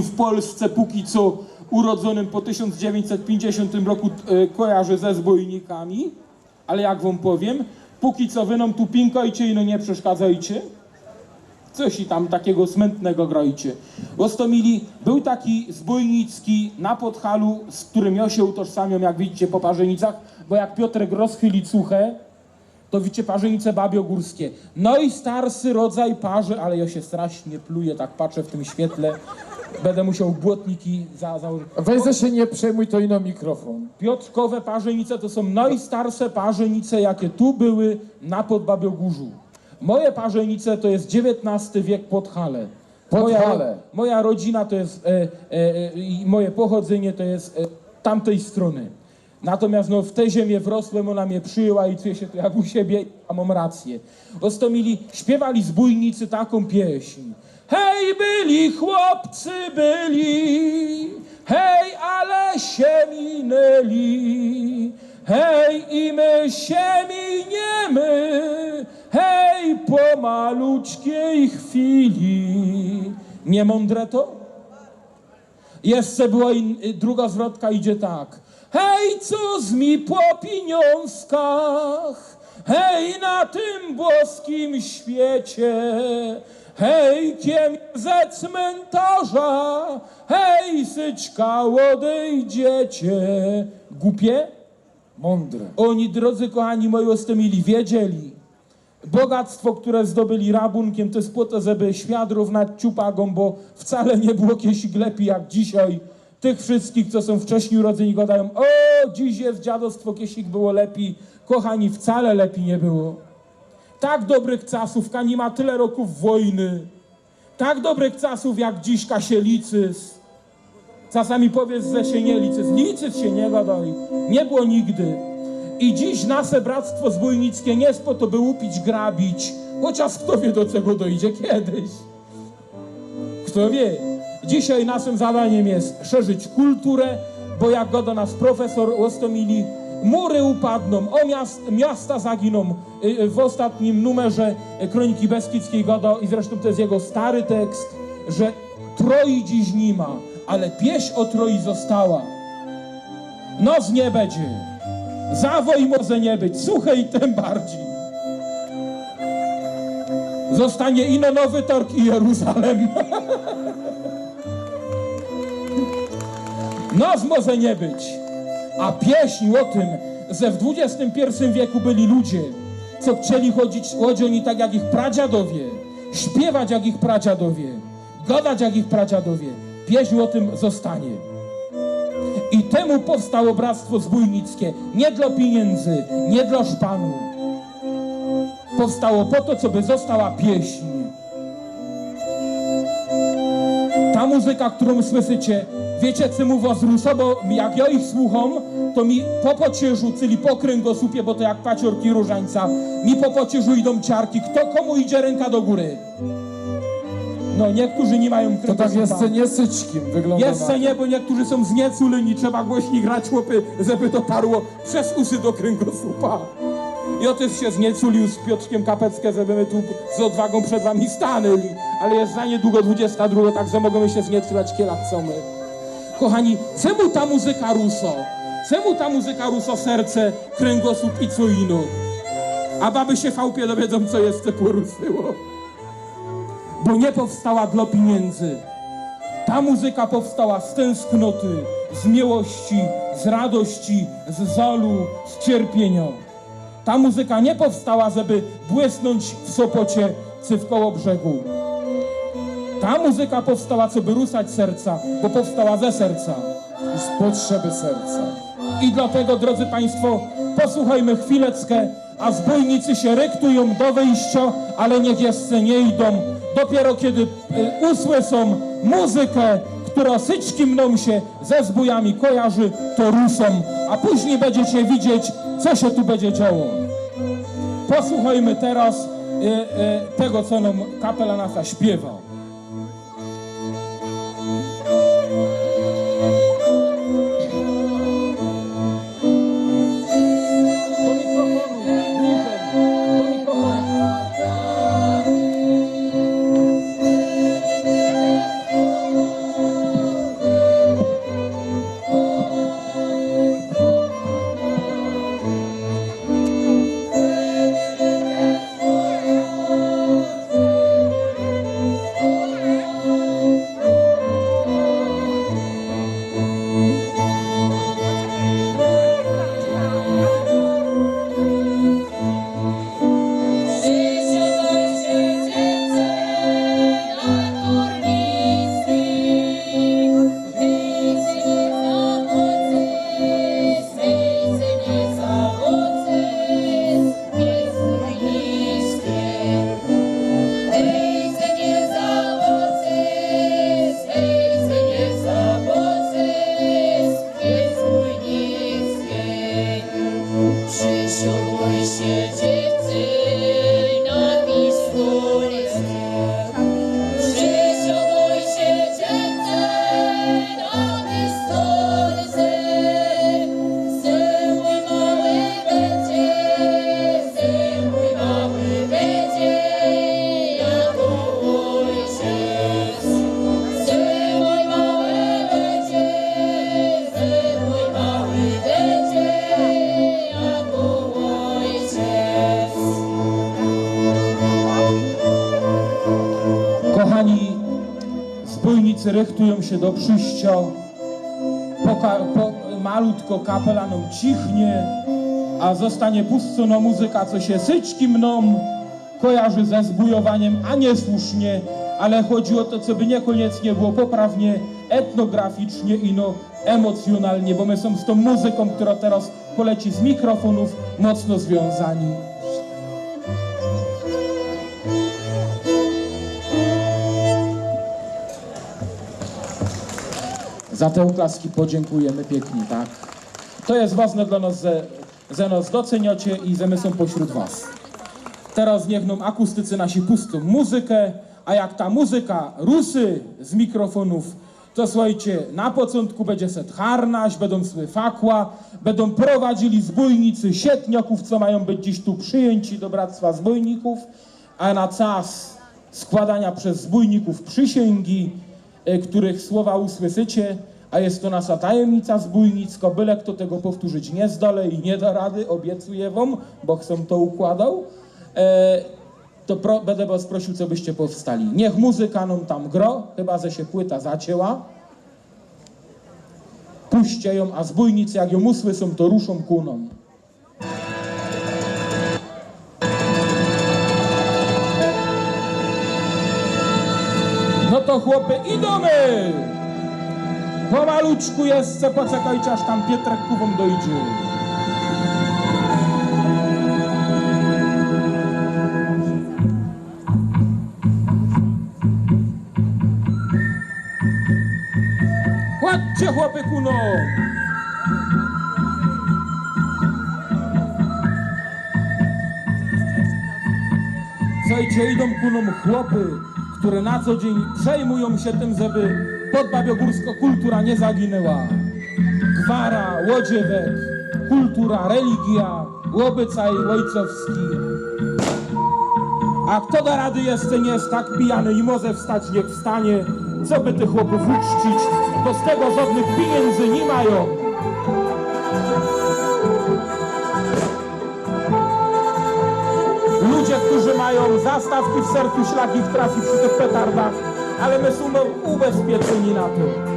w Polsce póki co urodzonym po 1950 roku e, kojarzy ze zbojnikami, ale jak wam powiem, póki co wy nam tu pinkajcie i no nie przeszkadzajcie. Coś i tam takiego smętnego grajcie. Ostomili był taki zbojnicki na Podhalu, z którym ja się utożsamiam, jak widzicie po parzenicach, bo jak Piotrek rozchyli cuchę, to widzicie parzenice babiogórskie. No i starszy rodzaj parzy, ale ja się strasznie pluję, tak patrzę w tym świetle. Będę musiał błotniki za, założyć. Weź się nie przejmuj, to ino mikrofon. Piotrkowe parzenice to są najstarsze parzenice, jakie tu były na Podbabiogórzu. Moje parzenice to jest XIX wiek Podhale. Moja, Podhale. moja rodzina to jest, e, e, e, i moje pochodzenie to jest e, tamtej strony. Natomiast no, w tę ziemię wrosłem, ona mnie przyjęła i czuję się tu jak u siebie, a mam rację. Ostomili, śpiewali zbójnicy taką pieśń. Hej, byli chłopcy, byli, hej, ale się minęli. Hej, i my się miniemy, hej, po maluczkiej chwili. Niemądre to? Jeszcze była in, druga zwrotka, idzie tak. Hej, co z mi po pieniążkach? Hej, na tym boskim świecie. Hej, kiem ze cmentarza? Hej, syczka, odejdziecie. Głupie? Mądre. Oni, drodzy kochani moi ostemili, wiedzieli, bogactwo, które zdobyli rabunkiem, to jest po to, żeby świat równać ciupagom, bo wcale nie było kiedyś lepiej jak dzisiaj. Tych wszystkich, co są wcześniej urodzeni, gadają, o, dziś jest dziadostwo, kiedyś było lepiej. Kochani, wcale lepiej nie było. Tak dobrych czasów, nie ma tyle roków wojny. Tak dobrych czasów jak dziś Kasielicyz. Czasami powiedz, że się nie liczy. Liczyć się nie gadaj. Nie było nigdy. I dziś nasze bractwo zbójnickie nie jest po to, by łupić, grabić. Chociaż kto wie, do czego dojdzie kiedyś. Kto wie. Dzisiaj naszym zadaniem jest szerzyć kulturę, bo jak go do nas profesor Łostomili, mury upadną, o miast, miasta zaginą. Y, y, W ostatnim numerze y, Kroniki Beskidzkiej godo, i zresztą to jest jego stary tekst, że Troi dziś nie ma, ale pieśń o Troi została. Noc nie będzie, zawoj może nie być, suchej tym bardziej. Zostanie ino Nowy Tork i Jeruzalem. Noc może nie być, a pieśń o tym, że w XXI wieku byli ludzie, co chcieli chodzić, chodzi oni tak jak ich pradziadowie, śpiewać jak ich pradziadowie, gadać jak ich pradziadowie. Pieśń o tym zostanie. I temu powstało Bractwo Zbójnickie. Nie dla pieniędzy, nie dla szpanu. Powstało po to, co by została pieśń. Ta muzyka, którą słyszycie, wiecie, co mu was rusza, bo jak ja ich słucham, to mi po pocie rzucili po kręgosłupie, bo to jak paciorki różańca, mi po pocie idą ciarki. Kto komu idzie ręka do góry? No, niektórzy nie mają To tak jeszcze nie syczkim wygląda Jeszcze na nie, bo niektórzy są znieczuleni, trzeba głośniej grać chłopy, żeby to parło przez uszy do kręgosłupa. Też się znieczulił z Piotrkiem Kapeckę, żeby my tu z odwagą przed wami stanęli, ale jest za niedługo 22, także możemy się znieczulać kiela chcemy. Kochani, czemu ta muzyka ruso? Czemu ta muzyka ruso serce, kręgosłup i co ino? A baby się fałpie dowiedzą, co jeszcze poruszyło. Bo nie powstała dla pieniędzy. Ta muzyka powstała z tęsknoty, z miłości, z radości, z żalu, z cierpienia. Ta muzyka nie powstała, żeby błysnąć w Sopocie czy w brzegu. Ta muzyka powstała, co by rusać serca, bo powstała ze serca. z potrzeby serca. I dlatego, drodzy Państwo, posłuchajmy chwileczkę, a zbójnicy się rektują do wyjścia, ale niech jeszcze nie idą. Dopiero kiedy y, usłyszą muzykę, która syćki mną się ze zbójami kojarzy, to ruszą, a później będziecie widzieć, co się tu będzie działo. Posłuchajmy teraz y, y, tego, co nam kapela nasza śpiewa. Ryktują się do przyjścia, poka, po, malutko kapelanom cichnie, a zostanie puszczona muzyka, co się syczki mną kojarzy ze zbujowaniem, a niesłusznie, ale chodzi o to, co by niekoniecznie było poprawnie, etnograficznie i no emocjonalnie, bo my są z tą muzyką, która teraz poleci z mikrofonów, mocno związani. Za te oklaski podziękujemy pięknie, tak? To jest ważne dla nas, że, że nas doceniacie i że my są pośród was. Teraz niech nam akustycy nasi pustą muzykę, a jak ta muzyka rusy z mikrofonów, to słuchajcie, na początku będzie set harnaś, będą sły fakła, będą prowadzili zbójnicy sietniaków, co mają być dziś tu przyjęci do Bractwa Zbójników, a na czas składania przez zbójników przysięgi, e, których słowa usłyszycie, a jest to nasza tajemnica zbójnicka, byle kto tego powtórzyć nie zdole i nie da rady, obiecuję wam, bo chcą to układał, e, to pro, będę was prosił, co byście powstali. Niech muzyka nam tam gro, chyba że się płyta zacięła. Puśćcie ją, a zbójnicy jak ją usłyszą, to ruszą kuną. No to chłopy, idziemy! Pomaluczku jeszcze, poczekajcie, aż tam Pietrek kuwą dojdzie. Chodźcie chłopy kuno! Słuchajcie, idą ku nam chłopy, które na co dzień przejmują się tym, żeby podbabiogórska kultura nie zaginęła. Gwara, łodziewek, kultura, religia, łobycaj ojcowski. A kto da rady jeszcze nie jest tak pijany i może wstać, niech wstanie, co by tych chłopów uczcić, bo z tego żadnych pieniędzy nie mają. Ludzie, którzy mają zastawki w sercu, szlak ich trafi przy tych petardach, ale my są ubezpieczeni na to.